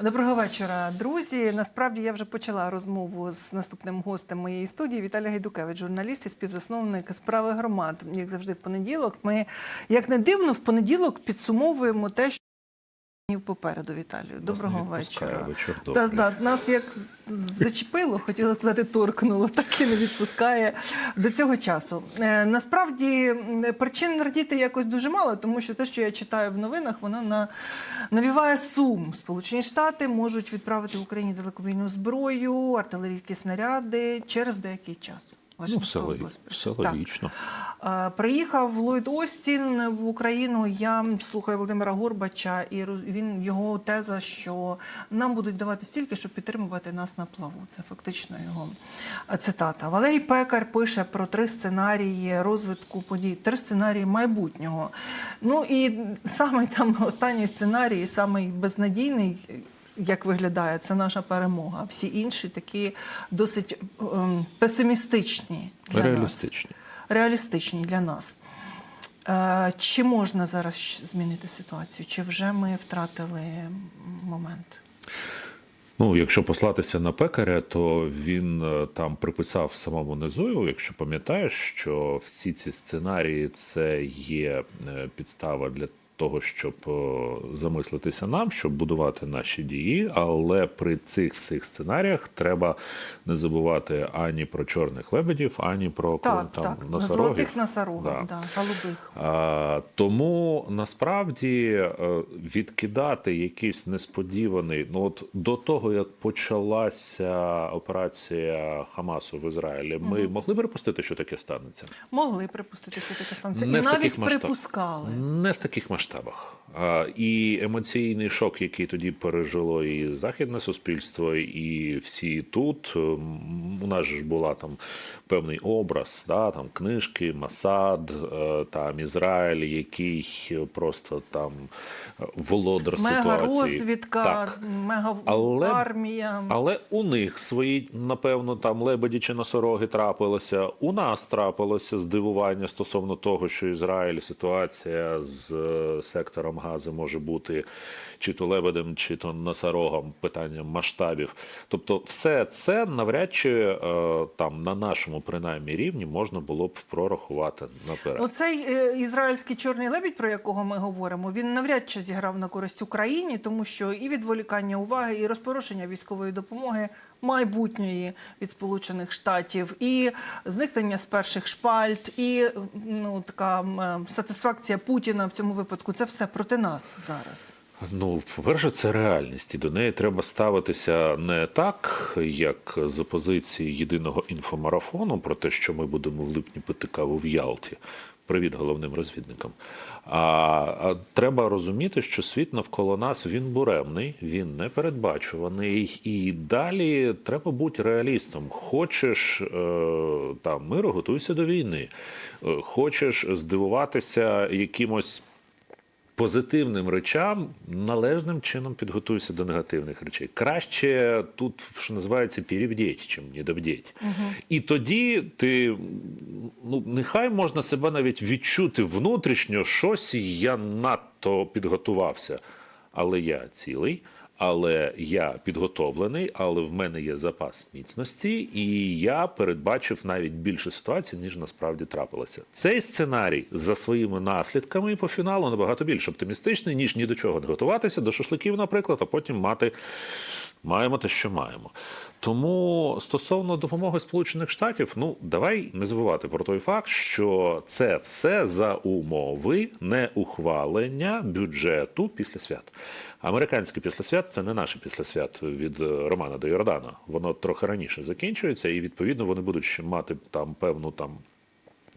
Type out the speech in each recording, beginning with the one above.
Доброго вечора, друзі. Насправді я вже почала розмову з наступним гостем моєї студії Віталій Гайдукевич, журналіст і співзасновник справи громад. Як завжди, в понеділок. Ми, як не дивно, в понеділок підсумовуємо те, що днів попереду. Віталію. Доброго вечора. Та, да, нас як зачепило, хотіла сказати, торкнуло, так і не відпускає до цього часу. Е, насправді причин радіти якось дуже мало, тому що те, що я читаю в новинах, воно на, навіває сум. Сполучені Штати можуть відправити Україні далекобійну зброю, артилерійські снаряди через деякий час. Ну, все, Вашингтон все Так. логічно. Приїхав Ллойд Остін в Україну. Я слухаю Володимира Горбача, і він його теза, що нам будуть давати стільки, щоб підтримувати нас на плаву. Це фактично його е, цитата. Валерій Пекар пише про три сценарії розвитку подій, три сценарії майбутнього. Ну і саме там останній сценарій, самий безнадійний. Як виглядає, це наша перемога. Всі інші такі досить ем, песимістичні для нас Реалістичні. реалістичні для нас. Е, Чи можна зараз змінити ситуацію? Чи вже ми втратили момент? Ну, якщо послатися на пекаря, то він е, там приписав самому низу, якщо пам'ятаєш, що всі ці сценарії це є е, підстава для того, щоб е, замислитися нам, щоб будувати наші дії. Але при цих всіх сценаріях треба не забувати ані про чорних лебедів, ані про Так, там, так. носорогів. Золотих носорогів, Да. да. голубих. А, тому насправді е, відкидати якийсь несподіваний. Ну от до того як почалася операція Хамасу в Ізраїлі, ми могли припустити, що таке станеться? Могли припустити, що таке станеться. Не І навіть припускали. Не в таких масштабах. А, і емоційний шок, який тоді пережило і західне суспільство, і всі тут. У нас ж була там певний образ, да, там книжки, Масад, е, там Ізраїль, який просто там е, володар ситуації. Мега-розвідка, Так. мега-армія. Але у них свої, напевно, там лебеді чи носороги трапилося. У нас трапилося здивування стосовно того, що Ізраїль ситуація з е, сектором газу може бути чи то лебедем, чи то носорогом, питанням масштабів. Тобто, все це навряд чи е, там на нашому принаймні рівні можна було б прорахувати наперед. Оцей е, ізраїльський чорний лебідь, про якого ми говоримо, він навряд чи зіграв на користь Україні, тому що і відволікання уваги, і розпорошення військової допомоги майбутньої від Сполучених Штатів, і зникнення з перших шпальт, і ну така е, сатисфакція Путіна в цьому випадку. Це все проти нас зараз. Ну, по-перше, це реальність, і до неї треба ставитися не так, як з позиції єдиного інфомарафону про те, що ми будемо в липні пити каву в Ялті. Привіт головним розвідникам. А, а треба розуміти, що світ навколо нас він буремний, він непередбачуваний, і далі треба бути реалістом. Хочеш е, там миру, готуйся до війни. Е, Хочеш здивуватися якимось позитивним речам належним чином підготуйся до негативних речей. Краще тут, що називається, перевдіть, чим недовдіть. І тоді ти, ну, нехай можна себе навіть відчути внутрішньо, щось я надто підготувався. Але я цілий, але я підготовлений, але в мене є запас міцності, і я передбачив навіть більше ситуацій, ніж насправді трапилося. Цей сценарій за своїми наслідками по фіналу набагато більш оптимістичний, ніж ні до чого не готуватися, до шашликів, наприклад, а потім мати маємо те, що маємо. Тому стосовно допомоги Сполучених Штатів, ну давай не забувати про той факт, що це все за умови неухвалення бюджету після свят. Американське після свят це не наше після свят від е, Романа до Йордана. Воно трохи раніше закінчується, і відповідно вони будуть мати там певну там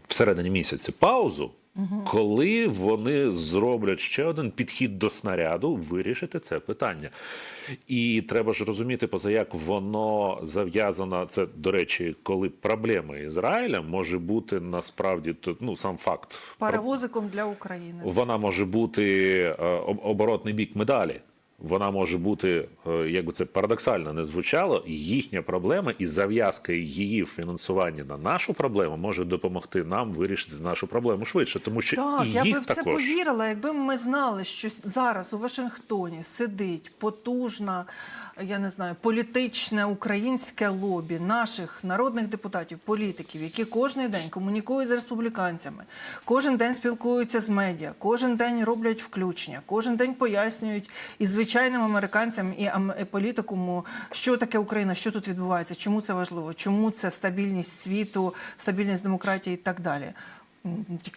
всередині місяця паузу, коли вони зроблять ще один підхід до снаряду, вирішити це питання. І треба ж розуміти, поза як воно зав'язано. Це, до речі, коли проблема Ізраїля може бути насправді ну, сам факт. Паровозиком для України. Вона може бути е, об- оборотний бік медалі. Вона може бути, е, як би це парадоксально не звучало, їхня проблема і зав'язка її фінансування на нашу проблему може допомогти нам вирішити нашу проблему швидше, тому що Так, і я би в це також. повірила, якби ми знали, що зараз у Вашингтоні сидить потужна, я не знаю, політичне українське лобі наших народних депутатів, політиків, які кожен день комунікують з республіканцями, кожен день спілкуються з медіа, кожен день роблять включення, кожен день пояснюють і звичайним американцям, і політикуму, що таке Україна, що тут відбувається, чому це важливо, чому це стабільність світу, стабільність демократії і так далі.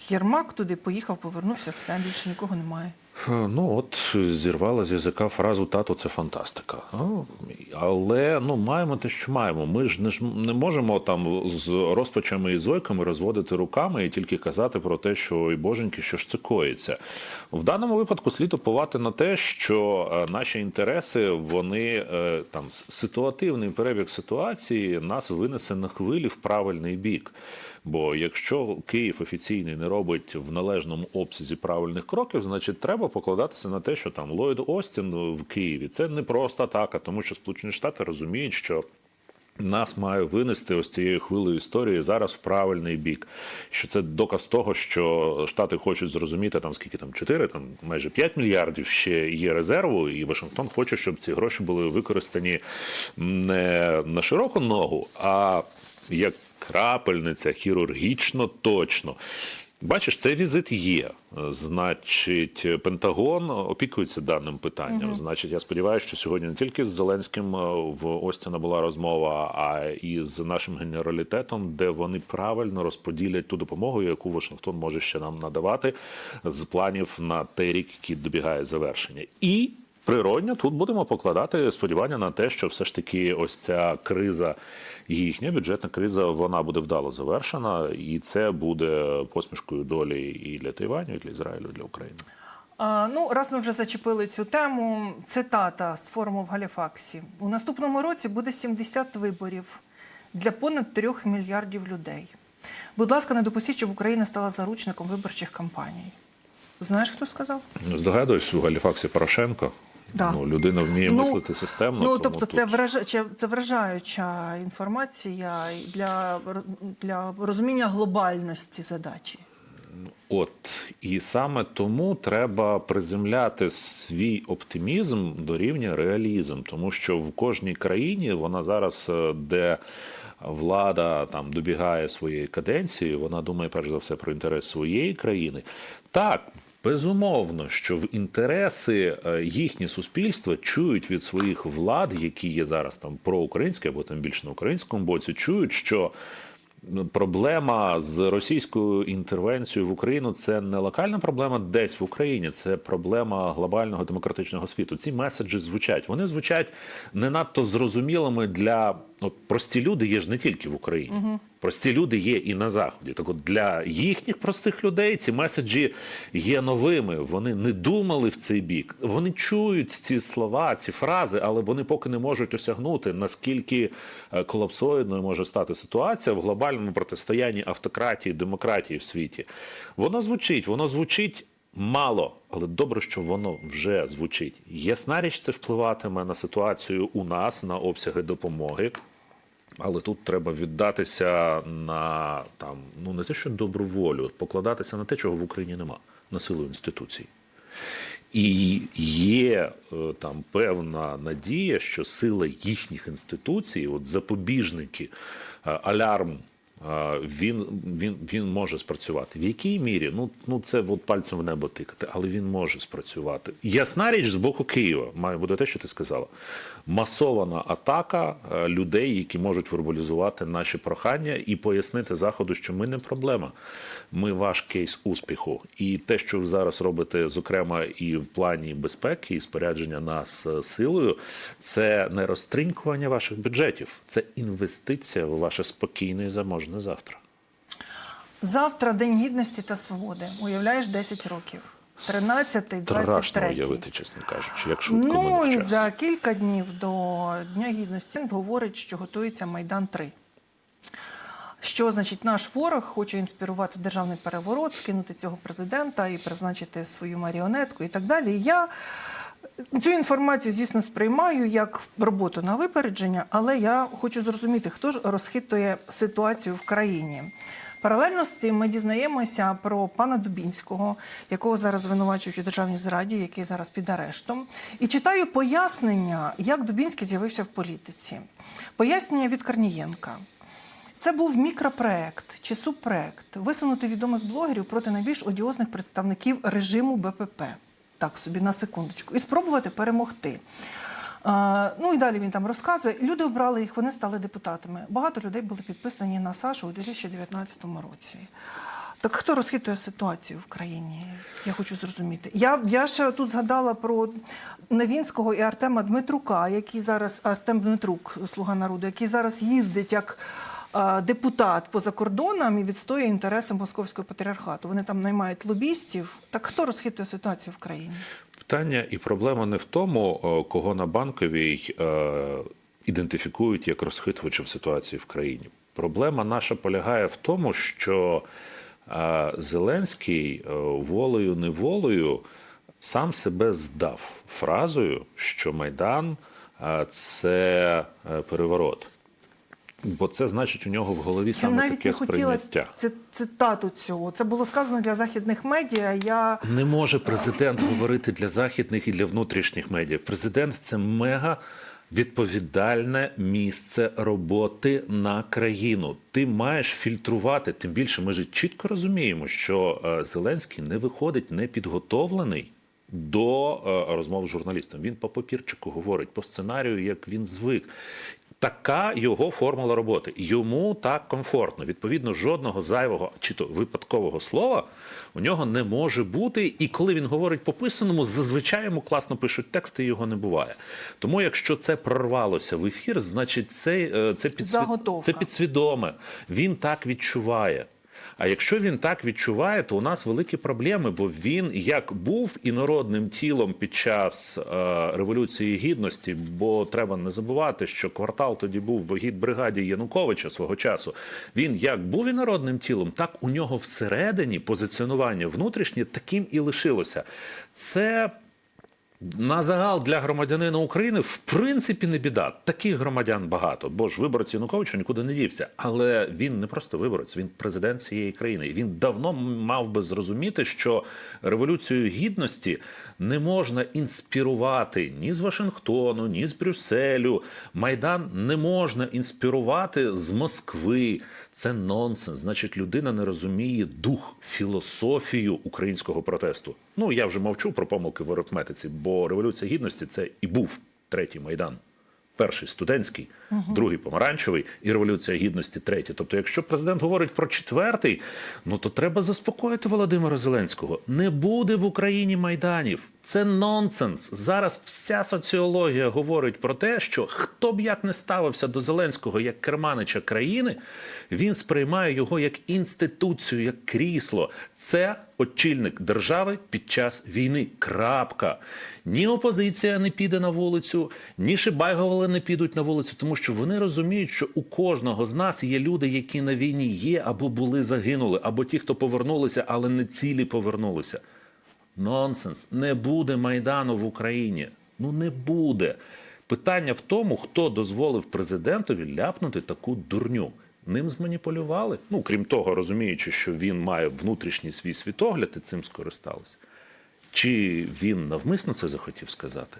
Єрмак туди поїхав, повернувся, все, більше нікого немає. Е, Ну от зірвала з язика фразу тато це фантастика. Але ну маємо те, що маємо. Ми ж не ж не можемо там з розпачами і зойками розводити руками і тільки казати про те, що ой боженьки, що ж це коїться. В даному випадку слід оповати на те, що е, наші інтереси, вони е, там ситуативний перебіг ситуації нас винесе на хвилі в правильний бік. Бо якщо Київ офіційний не робить в належному обсязі правильних кроків, значить треба покладатися на те, що там Ллойд Остін в Києві це не просто атака, тому що Сполучені Штати розуміють, що. Нас має винести ось цією хвилею історії зараз в правильний бік. Що це доказ того, що Штати хочуть зрозуміти там скільки там 4, там майже 5 мільярдів ще є резерву, і Вашингтон хоче, щоб ці гроші були використані не на широку ногу, а як крапельниця, хірургічно точно. Бачиш, цей візит є. Значить, Пентагон опікується даним питанням. Значить, я сподіваюся, що сьогодні не тільки з Зеленським е, в Остіна була розмова, а і з нашим генералітетом, де вони правильно розподілять ту допомогу, яку Вашингтон може ще нам надавати з планів на той рік, який добігає завершення. І Природньо тут будемо покладати сподівання на те, що все ж таки ось ця криза їхня бюджетна криза, вона буде вдало завершена, і це буде посмішкою долі і для Тайваню, і для Ізраїлю, і для України. А, ну, раз ми вже зачепили цю тему, цитата з форуму в Галіфаксі. У наступному році буде 70 виборів для понад 3 мільярдів людей. Будь ласка, не допустіть, щоб Україна стала заручником виборчих кампаній. Знаєш, хто сказав? Здогадуюсь, у Галіфаксі Порошенко. Да. Ну, людина вміє мислити системно. Ну, тому тобто, тут... це, вража... це вражаюча інформація для, для розуміння глобальності задачі. От і саме тому треба приземляти свій оптимізм до рівня реалізм, тому що в кожній країні вона зараз, е, де влада там добігає своєї каденції, вона думає перш за все про інтерес своєї країни. Так. Безумовно, що в інтереси е, їхні суспільства чують від своїх влад, які є зараз там проукраїнські або там більш на українському боці, чують, що проблема з російською інтервенцією в Україну це не локальна проблема десь в Україні, це проблема глобального демократичного світу. Ці меседжі звучать. Вони звучать не надто зрозумілими для от, прості люди є ж не тільки в Україні. Прості люди є і на заході. Так от для їхніх простих людей ці меседжі є новими. Вони не думали в цей бік. Вони чують ці слова, ці фрази, але вони поки не можуть осягнути наскільки е, колапсоїдною може стати ситуація в глобальному протистоянні автократії, демократії в світі. Воно звучить, воно звучить. Мало, але добре, що воно вже звучить. Ясна річ, це впливатиме на ситуацію у нас, на обсяги допомоги. Але тут треба віддатися на там, ну не те, що добру волю, покладатися на те, чого в Україні нема, на силу інституцій. І є е, там певна надія, що сила їхніх інституцій, от запобіжники, е, алярм, е, він, він, він може спрацювати. В якій мірі? Ну, ну це от пальцем в небо тикати, але він може спрацювати. Ясна річ з боку Києва має бути те, що ти сказала. Масована атака е, людей, які можуть вербалізувати наші прохання і пояснити заходу, що ми не проблема. Ми ваш кейс успіху. І те, що ви зараз робите, зокрема, і в плані безпеки, і спорядження нас силою, це не розтринькування ваших бюджетів, це інвестиція в ваше спокійне і заможне завтра. Завтра День гідності та свободи. Уявляєш 10 років. 13-й, Страшно 23-й. уявити, чесно кажучи, як швидко Ну минув і час. за кілька днів до Дня гідності він говорить, що готується Майдан 3 Що значить наш ворог хоче інспірувати державний переворот, скинути цього президента і призначити свою маріонетку і так далі. Я Цю інформацію, звісно, сприймаю як роботу на випередження, але я хочу зрозуміти, хто ж розхитує ситуацію в країні. Паралельно з цим ми дізнаємося про пана Дубінського, якого зараз звинувачують у державній зраді, який зараз під арештом. І читаю пояснення, як Дубінський з'явився в політиці. Пояснення від Корнієнка. Це був мікропроект чи субпроект висунути відомих блогерів проти найбільш одіозних представників режиму БПП. Так собі на секундочку, і спробувати перемогти. Ну і далі він там розказує. Люди обрали їх, вони стали депутатами. Багато людей були підписані на Сашу у 2019 році. Так хто розхитує ситуацію в країні? Я хочу зрозуміти. Я, я ще тут згадала про Новінського і Артема Дмитрука, який зараз Артем Дмитрук, слуга народу, який зараз їздить як депутат поза кордоном і відстоює інтереси московського патріархату. Вони там наймають лобістів. Так хто розхитує ситуацію в країні? Питання і проблема не в тому, кого на банковій е, ідентифікують як розхитувачів ситуації в країні. Проблема наша полягає в тому, що е, Зеленський е, волею неволею сам себе здав фразою, що Майдан е, це е, переворот. Бо це значить у нього в голові Я саме навіть таке не хотіла сприйняття. ц- цитату цього. Це було сказано для західних медіа. Я Не може президент говорити для західних і для внутрішніх медіа. Президент це мега відповідальне місце роботи на країну. Ти маєш фільтрувати. Тим більше ми ж чітко розуміємо, що е, Зеленський не виходить непідготовлений до е, розмов з журналістом. Він по папірчику говорить по сценарію, як він звик. Така його формула роботи. Йому так комфортно. Відповідно, жодного зайвого чи то випадкового слова у нього не може бути. І коли він говорить по писаному, зазвичай йому класно пишуть тексти, і його не буває. Тому, якщо це прорвалося в ефір, значить це, е, це, підсвід... Це підсвідоме. Він так відчуває. А якщо він так відчуває, то у нас великі проблеми, бо він як був інородним тілом під час е, революції гідності, бо треба не забувати, що квартал тоді був в гідбригаді Януковича свого часу. Він як був інородним тілом, так у нього всередині позиціонування внутрішнє таким і лишилося. Це на загал для громадянина України в принципі не біда. Таких громадян багато, бо ж виборець Януковича нікуди не дівся. Але він не просто виборець, він президент цієї країни. І Він давно мав би зрозуміти, що революцію гідності не можна інспірувати ні з Вашингтону, ні з Брюсселю. Майдан не можна інспірувати з Москви. Це нонсенс. Значить, людина не розуміє дух, філософію українського протесту. Ну я вже мовчу про помилки в арифметиці, бо революція гідності це і був третій майдан. Перший студентський, другий помаранчевий і революція гідності третій. Тобто, якщо президент говорить про четвертий, ну то треба заспокоїти Володимира Зеленського. Не буде в Україні майданів. Це нонсенс. Зараз вся соціологія говорить про те, що хто б як не ставився до Зеленського як керманича країни, він сприймає його як інституцію, як крісло. Це очільник держави під час війни. Крапка. Ні опозиція не піде на вулицю, ні Шибайговали не підуть на вулицю, тому що вони розуміють, що у кожного з нас є люди, які на війні є або були загинули, або ті, хто повернулися, але не цілі повернулися. Нонсенс. Не буде Майдану в Україні. Ну не буде. Питання в тому, хто дозволив президентові ляпнути таку дурню. Ним зманіпулювали. Ну, крім того, розуміючи, що він має внутрішній свій світогляд і цим скористалися. Чи він навмисно це захотів сказати?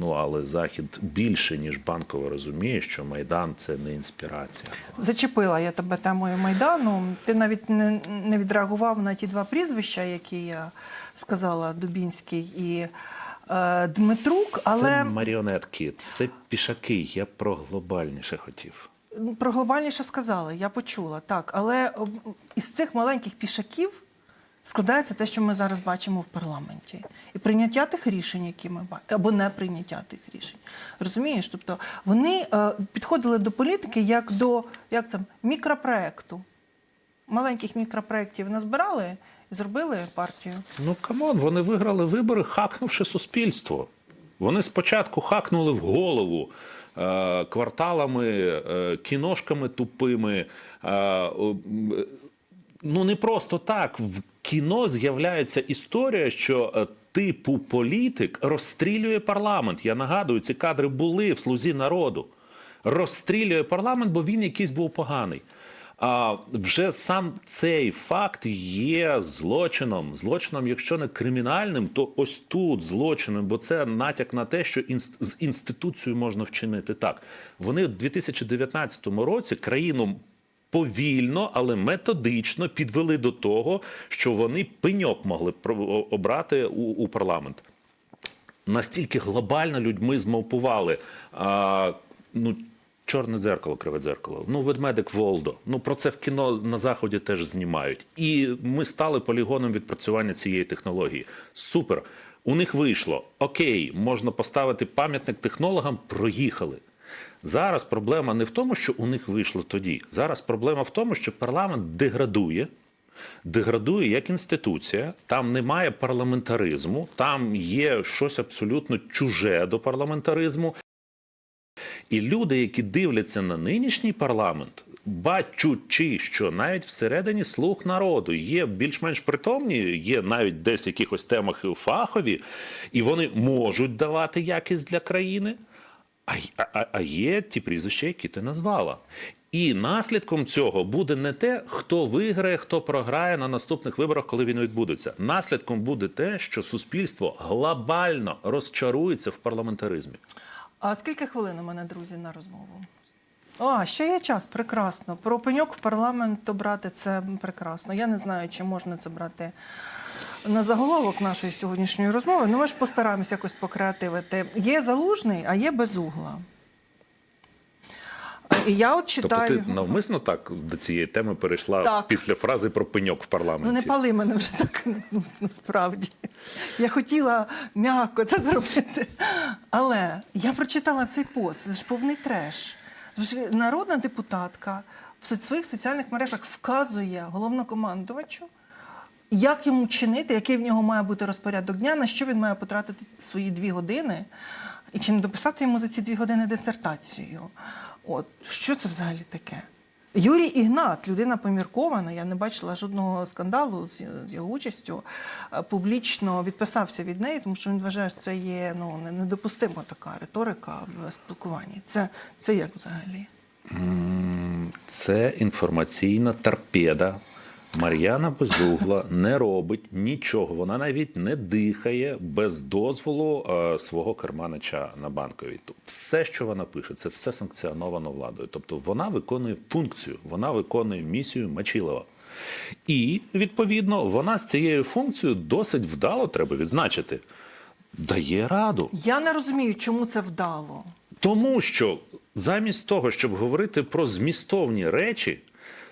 Ну, але Захід більше, ніж банково розуміє, що Майдан це не інспірація. Зачепила я тебе темою Майдану. Ти навіть не, не відреагував на ті два прізвища, які я сказала Дубінський і е, Дмитрук, але Це маріонетки, це пішаки. Я про глобальніше хотів. про глобальніше сказали, я почула так. Але із цих маленьких пішаків складається те, що ми зараз бачимо в парламенті, і прийняття тих рішень, які ми бачимо, або не прийняття тих рішень. Розумієш? Тобто вони е, підходили до політики як до як там мікропроекту. Маленьких мікропроєктів назбирали і зробили партію. Ну камон, вони виграли вибори, хакнувши суспільство. Вони спочатку хакнули в голову е, кварталами, е, кіношками тупими. Ну не просто так. В кіно з'являється історія, що е, типу політик розстрілює парламент. Я нагадую, ці кадри були в слузі народу. Розстрілює парламент, бо він якийсь був поганий. А вже сам цей факт є злочином. Злочином, якщо не кримінальним, то ось тут злочином, бо це натяк на те, що інст- з інституцією можна вчинити так. Вони в 2019 році країну повільно, але методично підвели до того, що вони пеньок могли обрати у, у парламент. Настільки глобально людьми змовпували. А, ну, Чорне дзеркало, криве дзеркало. Ну, ведмедик Волдо. Ну про це в кіно на заході теж знімають. І ми стали полігоном відпрацювання цієї технології. Супер. У них вийшло. Окей, можна поставити пам'ятник технологам, проїхали. Зараз проблема не в тому, що у них вийшло тоді. Зараз проблема в тому, що парламент деградує. Деградує як інституція, там немає парламентаризму, там є щось абсолютно чуже до парламентаризму. І люди, які дивляться на нинішній парламент, бачучи, що навіть всередині слух народу є більш-менш притомні, є навіть десь в якихось темах фахові, і вони можуть давати якість для країни. А, а, є ті прізвища, які ти назвала. І наслідком цього буде не те, хто виграє, хто програє на наступних виборах, коли він відбудеться. Наслідком буде те, що суспільство глобально розчарується в парламентаризмі. А скільки хвилин у мене, друзі, на розмову? А, ще є час, прекрасно. Про пеньок в парламент обрати це прекрасно. Я не знаю, чи можна це брати на заголовок нашої сьогоднішньої розмови. Ну, ми ж постараємось якось покреативити. Є залужний, а є безугла. І я от читаю. Тобто ти навмисно так до цієї теми перейшла Так. після фрази про пеньок в парламенті. Ну, не пали мене вже так ну, насправді. Я хотіла м'яко це зробити. Але я прочитала цей пост, це ж повний треш. Народна депутатка в своїх соціальних мережах вказує головнокомандувачу, як йому чинити, який в нього має бути розпорядок дня, на що він має потратити свої дві години, і чи не дописати йому за ці дві години дисертацію. От що це взагалі таке? Юрій Ігнат, людина поміркована, я не бачила жодного скандалу з, з його участю, е, публічно відписався від неї, тому що він вважає, що це є ну, недопустима така риторика в спілкуванні. Це, це як взагалі? Це інформаційна торпеда. Мар'яна Безугла не робить нічого. Вона навіть не дихає без дозволу е, свого керманича на банковій. Все, що вона пише, це все санкціоновано владою. Тобто вона виконує функцію, вона виконує місію Мачілова. І відповідно вона з цією функцією досить вдало треба відзначити. Дає раду. Я не розумію, чому це вдало. Тому що замість того, щоб говорити про змістовні речі,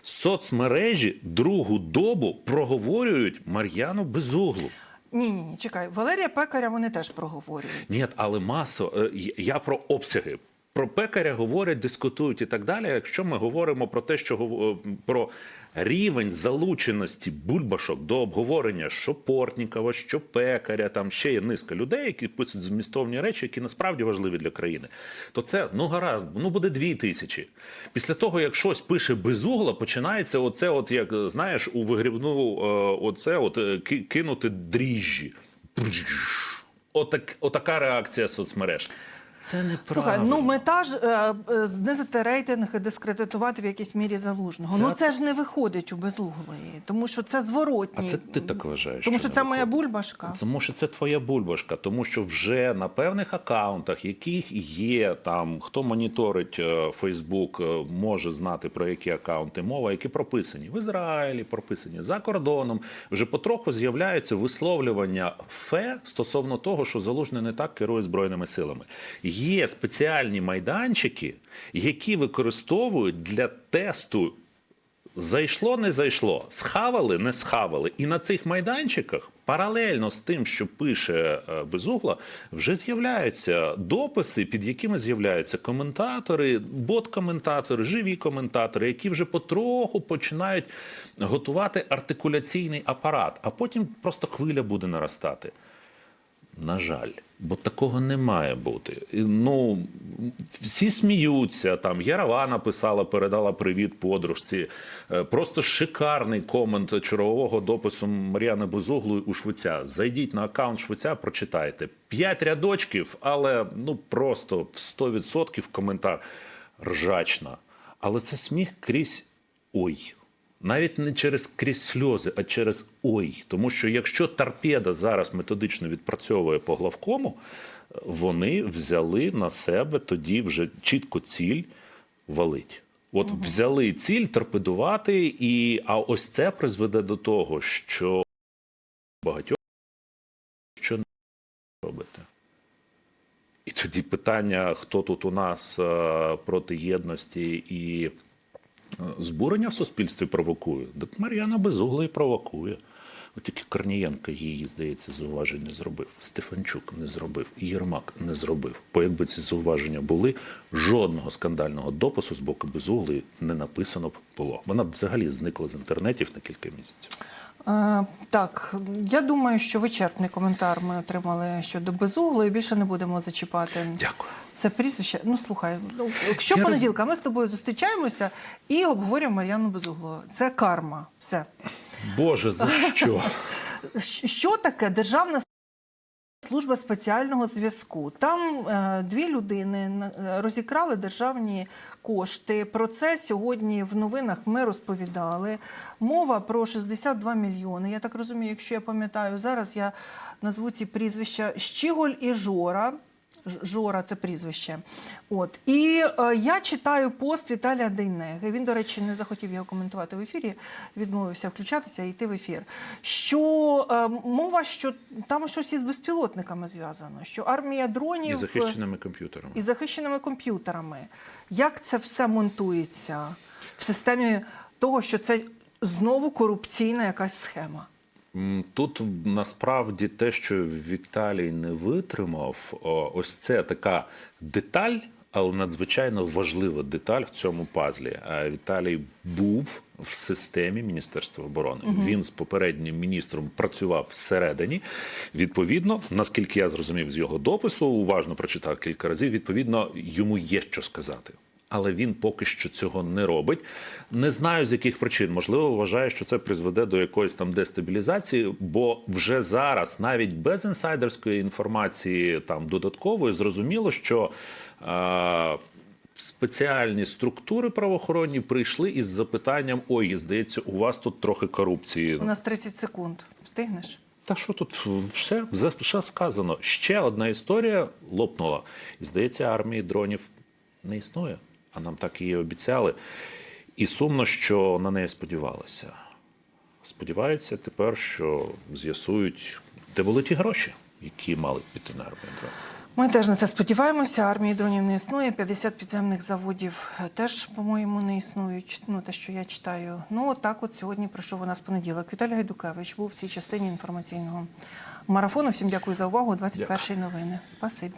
соцмережі другу добу проговорюють Мар'яну Безуглу. Ні, ні, ні, чекай. Валерія Пекаря вони теж проговорюють. Ні, але масо е, я про обсяги. Про пекаря говорять, дискутують і так далі. Якщо ми говоримо про те, що е, про рівень залученості бульбашок до обговорення, що Портнікова, що пекаря, там ще є низка людей, які пишуть змістовні речі, які насправді важливі для країни, то це ну гаразд, ну буде дві тисячі. Після того, як щось пише безугла, починається оце, от як знаєш, у вигрівну е, оце, от е, ки- кинути дріжджі. Отак, отака реакція соцмереж. Це неправильно. Слухай, ну мета ж е, е, знизити рейтинг і дискредитувати в якійсь мірі залужного. Це- Ну це ж не виходить у безуглої, тому що це а це ти так вважаєш? Тому що не це моя бульбашка. Тому що це твоя бульбашка, тому що вже на певних акаунтах, яких є там, хто моніторить е, Фейсбук, е, може знати про які акаунти мова, які прописані в Ізраїлі, прописані за кордоном. Вже потроху з'являються висловлювання фе стосовно того, що залужний не так керує збройними силами. Є спеціальні майданчики, які використовують для тесту Зайшло, не зайшло, схавали, не схавали. І на цих майданчиках, паралельно з тим, що пише е, Безугла, вже з'являються дописи, під якими з'являються коментатори, бот-коментатори, живі коментатори, які вже потроху починають готувати артикуляційний апарат, а потім просто хвиля буде наростати. На жаль, Бо такого не має бути. Ну всі сміються. Там Ярова написала, передала привіт подружці. Е, Просто шикарний комент чергового допису Мар'яни Безуглої у Швеця. Зайдіть на аккаунт Швеця, прочитайте. П'ять рядочків, але ну просто в 100% коментар ржачна. Але це сміх крізь ой. Навіть не через крізь сльози, а через ой. Тому що якщо торпеда зараз методично відпрацьовує по главкому, вони взяли на себе тоді вже чітко ціль валить. От взяли ціль торпедувати, і а ось це призведе до того, що багатьох що не робити. І тоді питання, хто тут у нас е, проти єдності і збурення в суспільстві провокує. Так Мар'яна Безугла і провокує. От тільки Корнієнко її, здається, зауважень не зробив. Стефанчук не зробив, Єрмак не зробив. Бо якби ці зауваження були, жодного скандального допису з боку Безугли не написано б було. Вона б взагалі зникла з інтернетів на кілька місяців. Е, так, я думаю, що вичерпний коментар ми отримали щодо безуглої. Більше не будемо зачіпати. Дякую. Це прізвище. Ну слухай, ну якщо Я роз- понеділка ми з тобою зустрічаємося і обговорюємо Мар'яну Безуглу. Це карма. Все. Боже, за що? Що таке державна служба спеціального зв'язку? Там е, дві людини е, розікрали державні кошти. Про це сьогодні в новинах ми розповідали. Мова про 62 мільйони. Я так розумію, якщо я пам'ятаю, зараз я назву ці прізвища Щіголь і Жора. Жора це прізвище. От і е, я читаю пост Віталія Дейнеги. Він, до речі, не захотів його коментувати в ефірі, відмовився включатися і йти в ефір. Що е, мова, що там щось із безпілотниками зв'язано, що армія дронів І захищеними комп'ютерами. і захищеними комп'ютерами. Як це все монтується в системі того, що це знову корупційна якась схема? Тут насправді те, що Віталій не витримав, ось це така деталь, але надзвичайно важлива деталь в цьому пазлі. А Віталій був в системі Міністерства оборони. Він з попереднім міністром працював всередині. Відповідно, наскільки я зрозумів з його допису, уважно прочитав кілька разів. Відповідно, йому є що сказати. Але він поки що цього не робить. Не знаю з яких причин. Можливо, вважає, що це призведе до якоїсь там дестабілізації, бо вже зараз, навіть без інсайдерської інформації, там додаткової, зрозуміло, що е, спеціальні структури правоохоронні прийшли із запитанням: ой, здається, у вас тут трохи корупції. У нас 30 секунд. Встигнеш? Та що тут все, все сказано? Ще одна історія лопнула. І здається, армії дронів не існує, а нам так її обіцяли. І сумно, що на неї сподівалися. Сподіваються тепер, що з'ясують, де були ті гроші, які мали піти на армію. Ми теж на це сподіваємося. Армії дронів не існує. 50 підземних заводів теж, по-моєму, не існують. Ну, те, що я читаю. Ну, так от сьогодні прийшов у нас понеділок. Віталій Гайдукевич був в цій частині інформаційного марафону. Всім дякую за увагу. 21 новини. Спасибі.